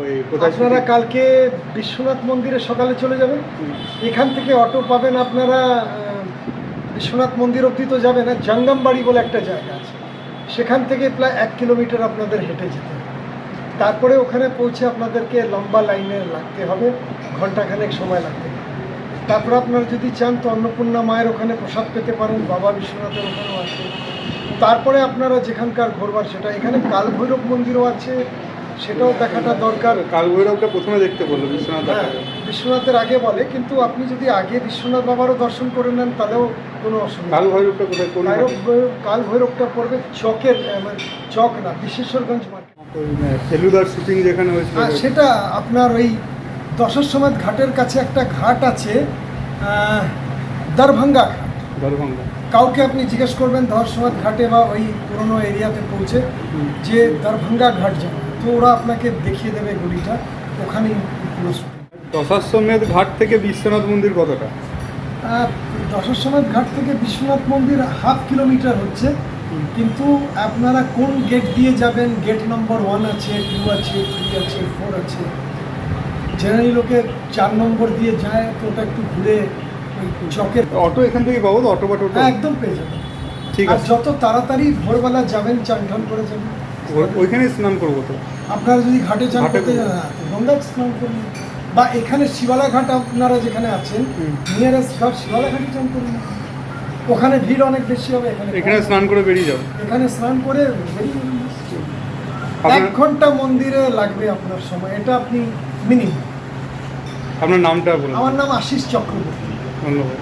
ওই আপনারা কালকে বিশ্বনাথ মন্দিরে সকালে চলে যাবেন। এখান থেকে অটো পাবেন আপনারা বিশ্বনাথ মন্দির অবধি তো যাবেন না জঙ্গমবাড়ি বলে একটা জায়গা আছে। সেখান থেকে প্রায় এক কিলোমিটার আপনাদের হেঁটে যেতে হবে। তারপরে ওখানে পৌঁছে আপনাদেরকে লম্বা লাইনে লাগতে হবে ঘন্টাখানেক সময় লাগতে পারে তারপরে আপনারা যদি চান তো অন্নপূর্ণা মায়ের ওখানে প্রসাদ পেতে পারেন বাবা বিশ্বনাথের ওখানেও আছে। তারপরে আপনারা যেখানকার ঘোরবার সেটা এখানে কালভৈরব মন্দিরও আছে সেটাও দেখাটা দরকার। কাল ভৈরবটা প্রথমে দেখতে বলল বিশ্বনাথ হ্যাঁ বিশ্বনাথের আগে বলে কিন্তু আপনি যদি আগে বিশ্বনাথ বাবারও দর্শন করে নেন তাহলেও কোনো অসুবিধা কাল নেই। ভৈরবটা কোথায় কোন ভৈরব কাল ভৈরবটা পড়বে চকের মানে চক না বিশেশ্বরগঞ্জ মার্কেট। ফেলুদার শুটিং যেখানে হয়েছিল। আর সেটা আপনার ওই দশের সময় ঘাটের কাছে একটা ঘাট আছে দরভঙ্গা ঘাট। দরভঙ্গা। কাউকে আপনি জিজ্ঞেস করবেন দশসময় ঘাটে বা ওই পুরোনো এরিয়াতে পৌঁছে যে দরভঙ্গা ঘাট যাবে তো ওরা আপনাকে দেখিয়ে দেবে গলিটা ওখানেই পুরো দশাশ্বমেধ ঘাট থেকে বিশ্বনাথ মন্দির কতটা? দশাশ্বমেধ ঘাট থেকে বিশ্বনাথ মন্দির হাফ কিলোমিটার হচ্ছে কিন্তু আপনারা কোন গেট দিয়ে যাবেন? গেট নম্বর ওয়ান আছে টু আছে থ্রি আছে ফোর আছে। জেনারেলি লোকে চার নম্বর দিয়ে যায় তো ওটা একটু ঘুরে চকের অটো এখান থেকে পাবো তো? অটো বা টোটো? হ্যাঁ, একদম পেয়ে যাবেন। ঠিক আছে। যত তাড়াতাড়ি ভোরবেলা যাবেন চান করে যাবেন। ওইখানে স্নান করব তো? আপনারা যদি ঘাটে চান করতে হ্যাঁ, গঙ্গা স্নান করুন। বা এখানে শিবালা ঘাট আপনারা যেখানে আছেন। নিয়ারেস্ট ঘাট শিবালা ঘাটে চান করুন। ওখানে ভিড় অনেক বেশি হবে এখানে এখানে স্নান করে বেরিয়ে যাব এখানে স্নান করে বেরিয়ে এক ঘণ্টা মন্দিরে লাগবে আপনার সময় এটা আপনি মিনিমাম। আপনার নামটা বলুন। আমার নাম আশিস চক্রবর্তী। ধন্যবাদ।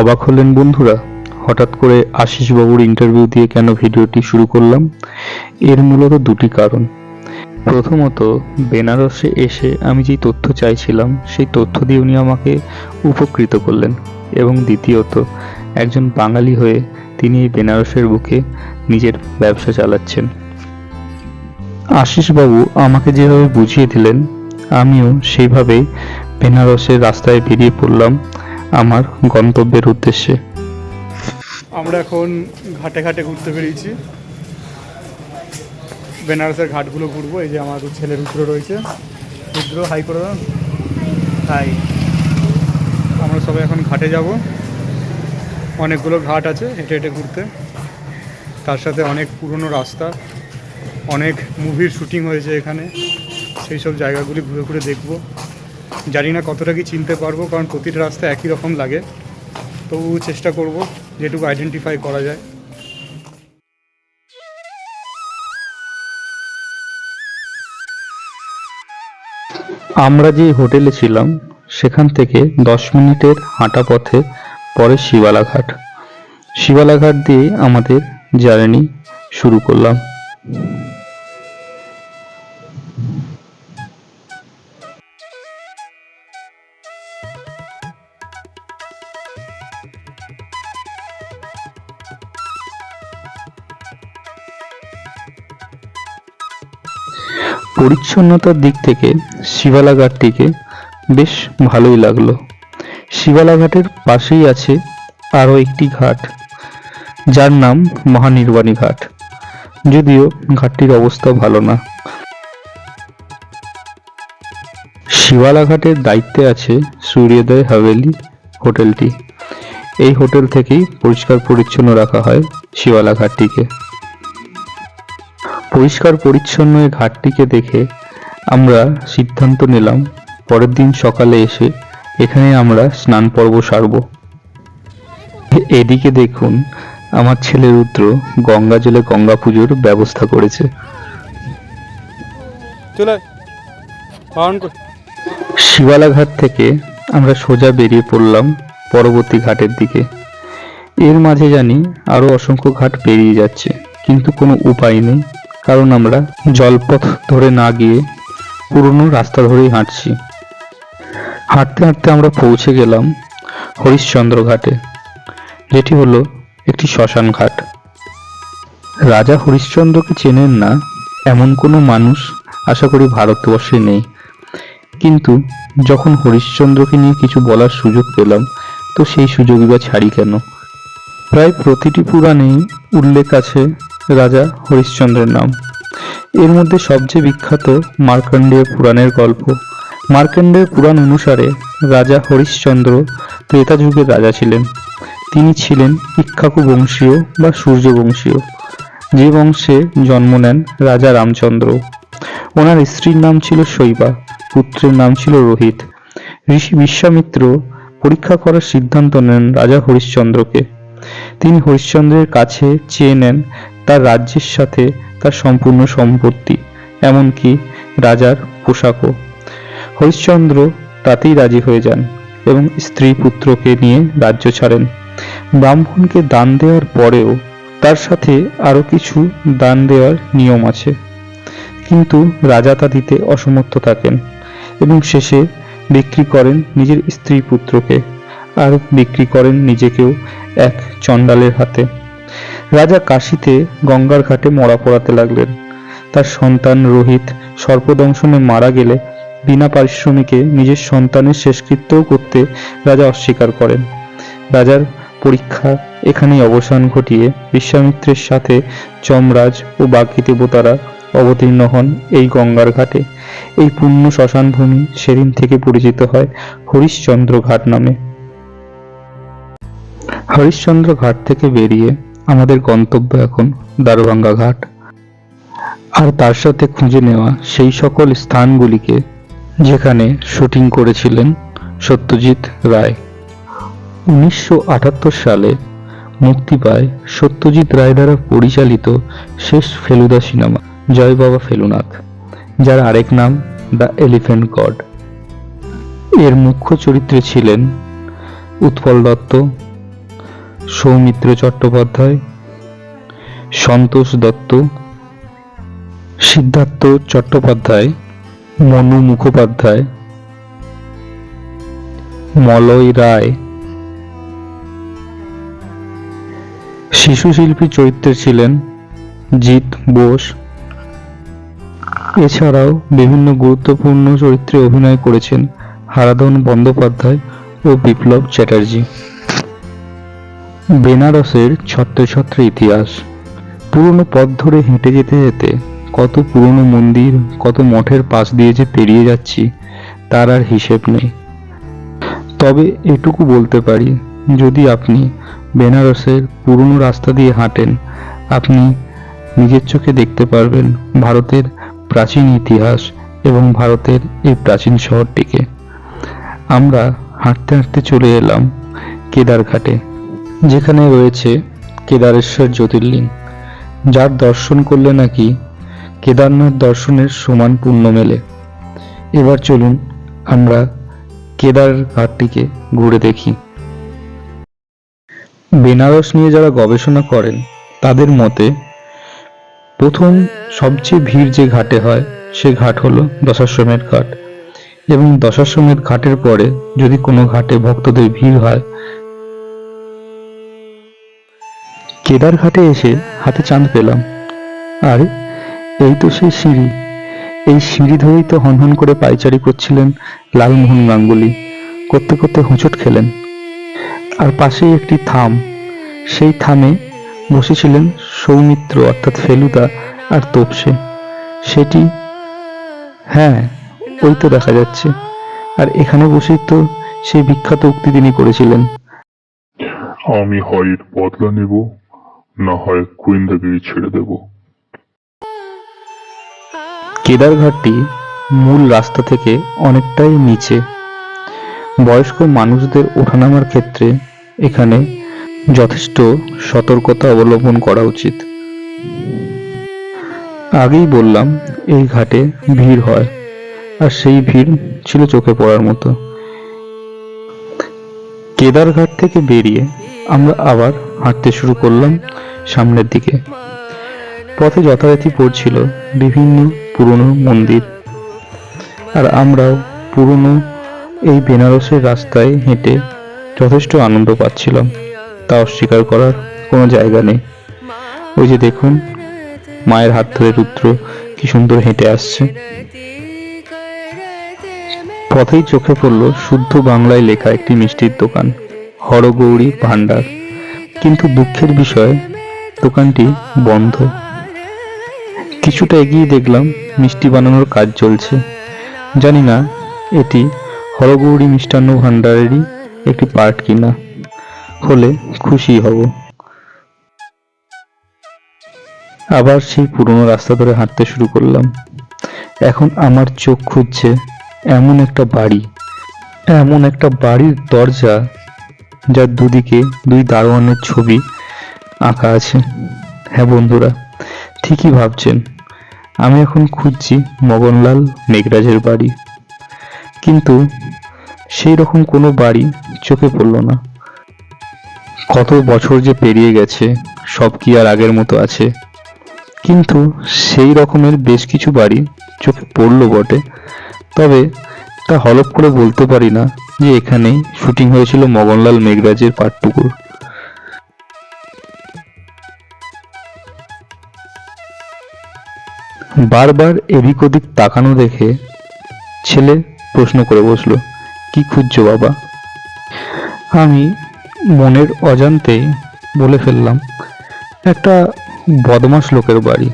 অবাক হলেন বন্ধুরা হঠাৎ করে আশিসবাবুর ইন্টারভিউ দিয়ে কেন ভিডিওটি শুরু করলাম? এর মূলত দুটি কারণ। প্রথমত, বেনারসে এসে আমি যেই তথ্য চাইছিলাম, সেই তথ্য দিয়ে উনি আমাকে উপকৃত করলেন। এবং দ্বিতীয়ত, একজন বাঙালি হয়ে তিনি এই বেনারসের বুকে নিজের ব্যবসা চালাচ্ছেন। আশিসবাবু আমাকে যেভাবে বুঝিয়ে দিলেন, আমিও সেইভাবেই বেনারসের রাস্তায় বেরিয়ে পড়লাম আমার গন্তব্যের উদ্দেশ্যে। আমরা এখন ঘাটে ঘাটে ঘুরতে বেরিয়েছি। বেনারসের ঘাটগুলো ঘুরবো, এই যে আমার ছেলে রুদ্র রয়েছে। রুদ্র হাই করে দাও। হাই আমরা সবাই এখন ঘাটে যাব। অনেকগুলো ঘাট আছে হেঁটে হেঁটে ঘুরতে। তার সাথে অনেক পুরনো রাস্তা, অনেক মুভির শুটিং হয়েছে এখানে। সেই সব জায়গাগুলি ঘুরে ঘুরে দেখব। জানি না কতটা কি চিনতে পারব, কারণ প্রতিটা রাস্তা একই রকম লাগে। তবু চেষ্টা করব যেটুকু আইডেন্টিফাই করা যায়। আমরা যে হোটেলে ছিলাম, সেখান থেকে দশ মিনিটের হাঁটা পথে পরে শিবালাঘাট। শিবালাঘাট দিয়ে আমাদের জার্নি শুরু করলাম। পরিচ্ছন্নতার দিক থেকে শিবালা ঘাটটিকে বেশ ভালোই লাগল। শিবালা ঘাটের পাশেই আছে আরও একটি ঘাট, যার নাম মহানির্বাণী ঘাট। যদিও ঘাটটির অবস্থা ভালো না। শিবালা ঘাটের দায়িত্বে আছে সূর্যোদয় হাভেলি হোটেলটি। এই হোটেল থেকেই পরিষ্কার পরিচ্ছন্ন রাখা হয় শিবালা ঘাটটিকে পরিষ্কার পরিচ্ছন্ন এই ঘাটটিকে দেখে আমরা সিদ্ধান্ত নিলাম পরের দিন সকালে এসে এখানে আমরা স্নান পর্ব সারব। এদিকে দেখুন আমার ছেলে রুদ্র গঙ্গা জলে গঙ্গা পুজোর ব্যবস্থা করেছে। শিবালা ঘাট থেকে আমরা সোজা বেরিয়ে পড়লাম পরবর্তী ঘাটের দিকে। এর মাঝে জানি আরও অসংখ্য ঘাট পেরিয়ে যাচ্ছে কিন্তু কোনো উপায় নেই। কারণ আমরা জলপথ ধরে না গিয়ে পুরনো রাস্তা ধরেই হাঁটছি। হাঁটতে হাঁটতে আমরা পৌঁছে গেলাম হরিশ্চন্দ্র ঘাটে, যেটি হলো একটি শ্মশান ঘাট। রাজা হরিশ্চন্দ্রকে চেনেন না এমন কোনো মানুষ আশা করি ভারতবর্ষে নেই। কিন্তু যখন হরিশ্চন্দ্রকে নিয়ে কিছু বলার সুযোগ পেলাম, তো সেই সুযোগই বা ছাড়ি কেন? প্রায় প্রতিটি পুরাণেই উল্লেখ আছে রাজা হরিশ্চন্দ্রের নাম। এর মধ্যে সবচেয়ে বিখ্যাত মার্কণ্ডেয় পুরাণের গল্প। মার্কণ্ডেয় পুরাণ অনুসারে রাজা হরিশ্চন্দ্র ত্রেতা যুগের রাজা ছিলেন। তিনি ছিলেন ইক্ষ্বাকু বংশীয় বা সূর্য বংশীয়। যে বংশে জন্ম নেন রাজা রামচন্দ্র। ওনার স্ত্রীর নাম ছিল শৈবা, পুত্রের নাম ছিল রোহিত। ঋষি বিশ্বামিত্র পরীক্ষা করার সিদ্ধান্ত নেন রাজা হরিশ্চন্দ্রকে। তিনি হরিশ্চন্দ্রের কাছে চেয়ে নেন তার রাজ্যের সাথে তার সম্পূর্ণ সম্পত্তি, এমনকি রাজার পোশাকও। হরিশ্চন্দ্র তাতেই রাজি হয়ে যান এবং স্ত্রী পুত্রকে নিয়ে রাজ্য ছাড়েন। ব্রাহ্মণকে দান দেওয়ার পরেও তার সাথে আরও কিছু দান দেওয়ার নিয়ম আছে। কিন্তু রাজা তা দিতে অসমর্থ থাকেন এবং শেষে বিক্রি করেন নিজের স্ত্রী পুত্রকে, আর বিক্রি করেন নিজেকেও এক চণ্ডালের হাতে। রাজা কাশিতে গঙ্গার ঘাটে মরা পড়াতে লাগলেন। তার সন্তান রোহিত সর্পদংশনে মারা গেলে বিনা পারিশ্রমিকে নিজের সন্তানের শেষকৃত্যও করতে রাজা অস্বীকার করেন। রাজার পরীক্ষা এখানেই অবসান ঘটিয়ে বিশ্বামিত্রের সাথে যমরাজ ও বাকি দেবতারা অবতীর্ণ হন এই গঙ্গার ঘাটে। এই পুণ্য শ্মশান ভূমি সেদিন থেকে পরিচিত হয় হরিশ্চন্দ্র ঘাট নামে। হরিশ্চন্দ্র ঘাট থেকে বেরিয়ে আমাদের গন্তব্য এখন দারোভাঙ্গা ঘাট। আর তার সাথে খুঁজে নেওয়া সেই সকল স্থানগুলিকে যেখানে শুটিং করেছিলেন সত্যজিৎ রায়। উনিশশো আটাত্তর সালে মুক্তি পায় সত্যজিৎ রায় দ্বারা পরিচালিত শেষ ফেলুদা সিনেমা, জয় বাবা ফেলুনাথ, যার আরেক নাম দ্য এলিফ্যান্ট গড। এর মুখ্য চরিত্রে ছিলেন উৎপল দত্ত সৌমিত্র চট্টোপাধ্যায়, সন্তোষ দত্ত, সিদ্ধার্থ চট্টোপাধ্যায়, মনু মুখোপাধ্যায়, মলয় রায়। শিশু শিল্পী চরিত্রে ছিলেন জিৎ বোস। এছাড়াও বিভিন্ন গুরুত্বপূর্ণ চরিত্রে অভিনয় করেছেন হারাধন বন্দ্যোপাধ্যায় ও বিপ্লব চ্যাটার্জি। বেনারসের ছত্রে ছত্রে ইতিহাস। পুরনো পথ ধরে হেঁটে যেতে যেতে কত পুরনো মন্দির, কত মঠের পাশ দিয়ে যে পেরিয়ে যাচ্ছি, তার আর হিসেব নেই। তবে এটুকু বলতে পারি, যদি আপনি বেনারসের পুরনো রাস্তা দিয়ে হাঁটেন, আপনি নিজের চোখে দেখতে পারবেন ভারতের প্রাচীন ইতিহাস এবং ভারতের এই প্রাচীন শহরটিকে। আমরা হাঁটতে হাঁটতে চলে এলাম কেদারঘাটে। যেখানে রয়েছে কেদারেশ্বর জ্যোতির্লিঙ্গ যার দর্শন করলে নাকি কেদারনাথ দর্শনের সমান পুণ্য মেলে। এবার চলুন আমরা কেদার ঘাটটিকে ঘুরে দেখি। বেনারস নিয়ে যারা গবেষণা করেন, তাদের মতে প্রথম সবচেয়ে ভিড় যে ঘাটে হয়, সে ঘাট হলো দশাশ্বমেধ ঘাট। এবং দশাশ্বমেধ ঘাটের পরে যদি কোনো ঘাটে ভক্তদের ভিড় হয় কেদার ঘাটে এসে হাতে চাঁদ পেলাম। আর, এই তো সেই সিঁড়ি। এই সিঁড়ি ধরেই তো হনহন করে পাইচারি করছিলেন লালমোহন গাঙ্গুলি। করতে করতে হোঁচট খেলেন। আর পাশেই একটি থাম। সেই থামে বসেছিলেন সৌমিত্র, অর্থাৎ ফেলুদা আর তোপসে। সেটি হ্যাঁ ওই তো দেখা যাচ্ছে। আর এখানে বসেই তো সেই বিখ্যাত উক্তি তিনি করেছিলেন। আমি হয় বদলা নেব। না হয় গোয়েন্দাগিরি ছেড়ে দেব। কেদারঘাটটি মূল রাস্তা থেকে অনেকটাই নিচে। বয়স্ক মানুষদের ওঠানামার ক্ষেত্রে এখানে যথেষ্ট সতর্কতা অবলম্বন করা উচিত। আগেই বললাম, এই ঘাটে ভিড় হয়, আর সেই ভিড় ছিল চোখে পড়ার মতো। কেদারঘাট থেকে বেরিয়ে আমরা আবার হাঁটতে শুরু করলাম সামনের দিকে। পথে যথারীতি পড়ছিল বিভিন্ন পুরনো মন্দির। আর আমরাও পুরনো এই বেনারসের রাস্তায় হেঁটে যথেষ্ট আনন্দ পাচ্ছিলাম। তা অস্বীকার করার কোনো জায়গা নেই। ওই যে দেখুন, মায়ের হাত ধরে রুদ্র কি সুন্দর হেঁটে আসছে। পথেই চোখে পড়ল শুদ্ধ বাংলায় লেখা একটি মিষ্টির দোকান, হরগৌরী ভাণ্ডার। কিন্তু দুঃখের বিষয় দোকানটি বন্ধ। কিছুটা এগিয়ে দেখলাম মিষ্টি বানানোর কাজ চলছে। জানি না এটি হরগৌরী মিষ্টান্ন ভাণ্ডারেরই একটি পার্ট কিনা। হলে খুশি হব। আবার সেই পুরনো রাস্তা ধরে হাঁটতে শুরু করলাম। এখন আমার চোখ খুঁজছে এমন একটা বাড়ি। এমন একটা বাড়ির দরজা, যার দুদিকে দুই দারোয়ানের ছবি আঁকা আছে। হ্যাঁ বন্ধুরা, ঠিকই ভাবছেন। আমি এখন খুঁজছি মগনলাল মেঘরাজের বাড়ি। কিন্তু সেই রকম কোনো বাড়ি চোখে পড়ল না। কত বছর যে পেরিয়ে গেছে, সব কি আর আগের মতো আছে। কিন্তু সেই রকমের বেশ কিছু বাড়ি চোখে পড়ল বটে। তবে তা হলপ করে বলতে পারি না যে এখানেই শুটিং হয়েছিল মগনলাল মেঘরাজের পাটটুকুর বারবার এদিক ওদিক তাকানো দেখে ছেলে প্রশ্ন করে বসল কি খুঁজছো বাবা? আমি মনের অজান্তেই বলে ফেললাম একটা বদমাস লোকের বাড়ি।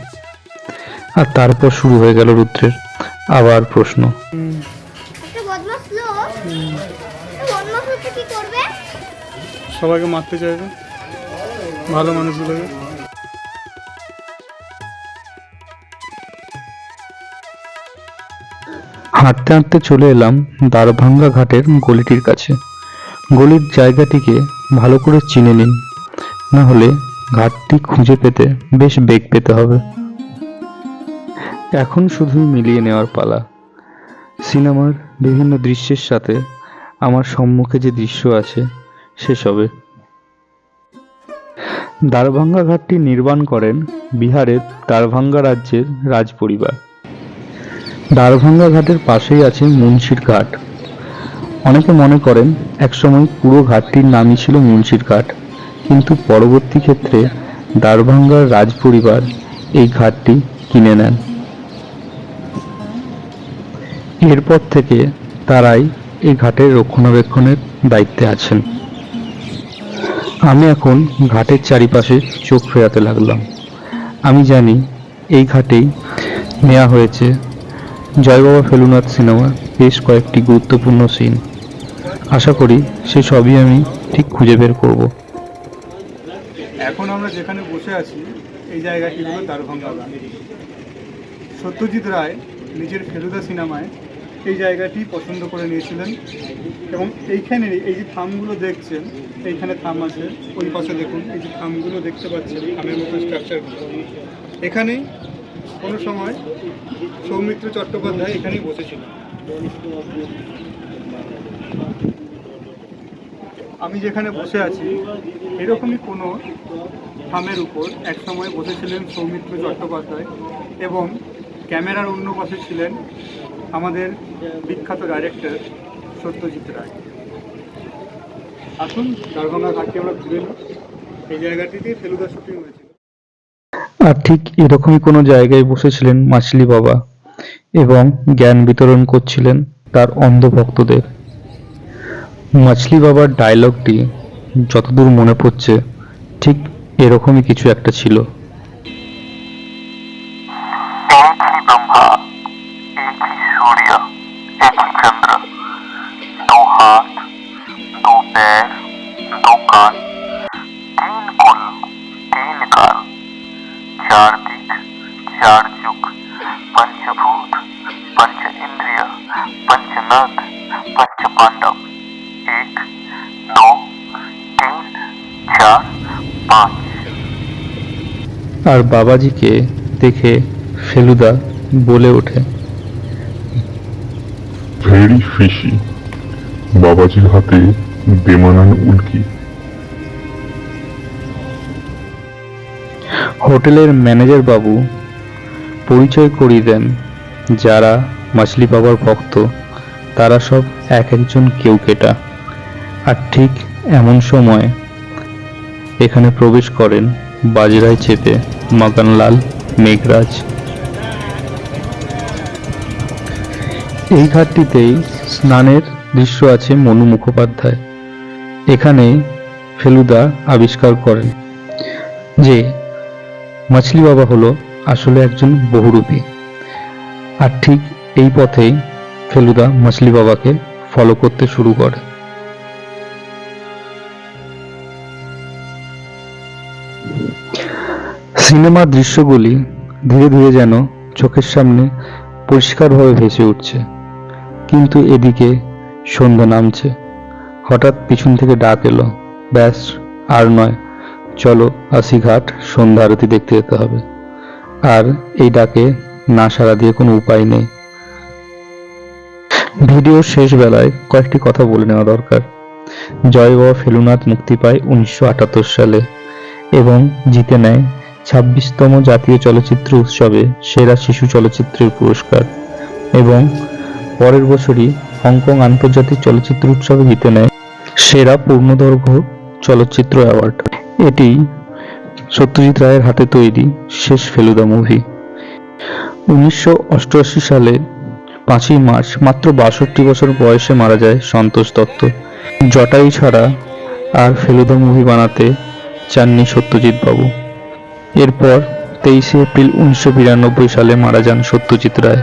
আর তারপর শুরু হয়ে গেল রুদ্রের আবার প্রশ্ন। সবাইকে মারতে চাইবে? ভালো মানুষগুলোকে? হাঁটতে হাঁটতে চলে এলাম দ্বারভাঙ্গা ঘাটের গলিটির কাছে। গলির জায়গাটিকে ভালো করে চিনে নিন। না হলে ঘাটটি খুঁজে পেতে বেশ বেগ পেতে হবে। এখন শুধুই মিলিয়ে নেওয়ার পালা। সিনেমার বিভিন্ন দৃশ্যের সাথে আমার সম্মুখে যে দৃশ্য আছে সেসবে দ্বারভাঙ্গা ঘাটটি নির্মাণ করেন বিহারের দ্বারভাঙ্গা রাজ্যের রাজ পরিবার দ্বারভাঙ্গা ঘাটের পাশেই আছে মুন্সির ঘাট। অনেকে মনে করেন, একসময় পুরো ঘাটটির নামই ছিল মুন্সির ঘাট। কিন্তু পরবর্তী ক্ষেত্রে দ্বারভাঙ্গার রাজ পরিবার এই ঘাটটি কিনে নেন। এরপর থেকে তারাই এই ঘাটের রক্ষণাবেক্ষণের দায়িত্বে আছেন। আমি এখন ঘাটের চারিপাশে চোখ ফেরাতে লাগলাম। আমি জানি এই ঘাটেই নেওয়া হয়েছে জয় বাবা ফেলুনাথ সিনেমা বেশ কয়েকটি গুরুত্বপূর্ণ সিন আশা করি সে সবই আমি ঠিক খুঁজে বের করব। এখন আমরা যেখানে বসে আছি, এই জায়গাটি হলো দারভাঙ্গা সত্যজিৎ রায় নিজের ফেলুদা সিনেমায় এই জায়গাটি পছন্দ করে নিয়েছিলেন এবং এইখানে এই যে থামগুলো দেখছেন, এইখানে থাম আছে, ওই পাশে দেখুন, এই যে থামগুলো দেখতে পাচ্ছেন, থামের মতো স্ট্রাকচারগুলো এখানেই কোনো সময় সৌমিত্র চট্টোপাধ্যায় এখানেই বসেছিলেন আমি যেখানে বসে আছি, এরকমই কোনো থামের উপর একসময় বসেছিলেন সৌমিত্র চট্টোপাধ্যায় এবং ক্যামেরার অন্য পাশে ছিলেন আমাদের বিখ্যাত ডাইরেক্টর সত্যজিৎ রায়। আসুন দারগঙ্গা ঘাটটি আমরা ঘুরে নিই। এই জায়গাটিতে ফেলুদা শুটিং হয়েছিল আর ঠিক এরকমই কোনো জায়গায় বসেছিলেন মাছলি বাবা এবং জ্ঞান বিতরণ করছিলেন তার অন্ধ ভক্তদের মাছলি বাবার ডায়লগটি যতদূর মনে পড়ছে, ঠিক এরকমই কিছু একটা ছিল। চন্দ্র? দু হাত, দু দু चार दिक चार जुग पंचभूत पंच इंद्रिय पंचनद पंच पांडव एक दो तीन चार पाँच আর বাবাজিকে দেখে ফেলুদা বলে ওঠে ভেরি ফিশি বাবাজির হাতে বেমানান উল্কি হোটেলের ম্যানেজার বাবু পরিচয় করিয়ে দেন যারা মাছলি বাবার ভক্ত। তারা সব এক একজন কেউ কেটা। আর ঠিক এমন সময় এখানে প্রবেশ করেন বাজরায় চেপে মাকানলাল মেঘরাজ। এই ঘাটটিতেই স্নানের দৃশ্য আছে মনু মুখোপাধ্যায়। এখানে ফেলুদা আবিষ্কার করেন যে মাছলি বাবা হলো আসলে একজন বহুরূপী। আর ঠিক এই পথেই ফেলুদা মাছলি বাবাকে ফলো করতে শুরু করে। সিনেমার দৃশ্যগুলি ধীরে ধীরে যেন চোখের সামনে পরিষ্কারভাবে ভেসে উঠছে। কিন্তু এদিকে সন্ধ্যা নামছে। হঠাৎ পিছন থেকে ডাক এলো, ব্যাস, আর নয়। চলো আসি ঘাট সন্ধ্যা আরতি দেখতে যেতে হবে। আর এই ডাকে না সাড়া দিয়ে কোনো উপায় নেই। ভিডিওর শেষ বেলায় কয়েকটি কথা বলে নেওয়া দরকার। জয় বাবা ফেলুনাথ মুক্তি পায় উনিশশো আটাত্তর সালে এবং জিতে নেয় ছাব্বিশতম জাতীয় চলচ্চিত্র উৎসবে সেরা শিশু চলচ্চিত্রের পুরস্কার এবং পরের বছরই হংকং আন্তর্জাতিক চলচ্চিত্র উৎসবে জিতে নেয় সেরা পূর্ণদৈর্ঘ্য চলচ্চিত্র অ্যাওয়ার্ড। এটি সত্যজিৎ রায়ের হাতে তৈরি শেষ ফেলুদা মুভি উনিশশো অষ্টআশি সালে পাঁচই মার্চ মাত্র বাষট্টি বছর বয়সে মারা যায় সন্তোষ দত্ত। জটাই ছাড়া আর ফেলুদা মুভি বানাতে চাননি সত্যজিৎ বাবু। এরপর তেইশে এপ্রিল উনিশশো বিরানব্বই সালে মারা যান সত্যজিৎ রায়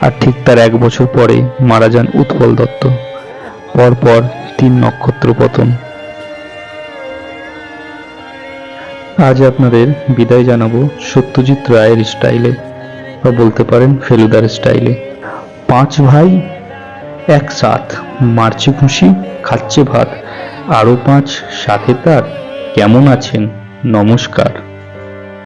আর ঠিক তার এক বছর পরে মারা যান উৎপল দত্ত। পরপর তিন নক্ষত্র পতন। আজ আপনাদের বিদায় জানাব সত্যজিৎ রায়ের স্টাইলে, বা বলতে পারেন ফেলুদার স্টাইলে। পাঁচ ভাই একসাথ, মারছে খুশি, খাচ্ছে ভাত। আরও পাঁচ, সাথে তার কেমন আছেন? নমস্কার।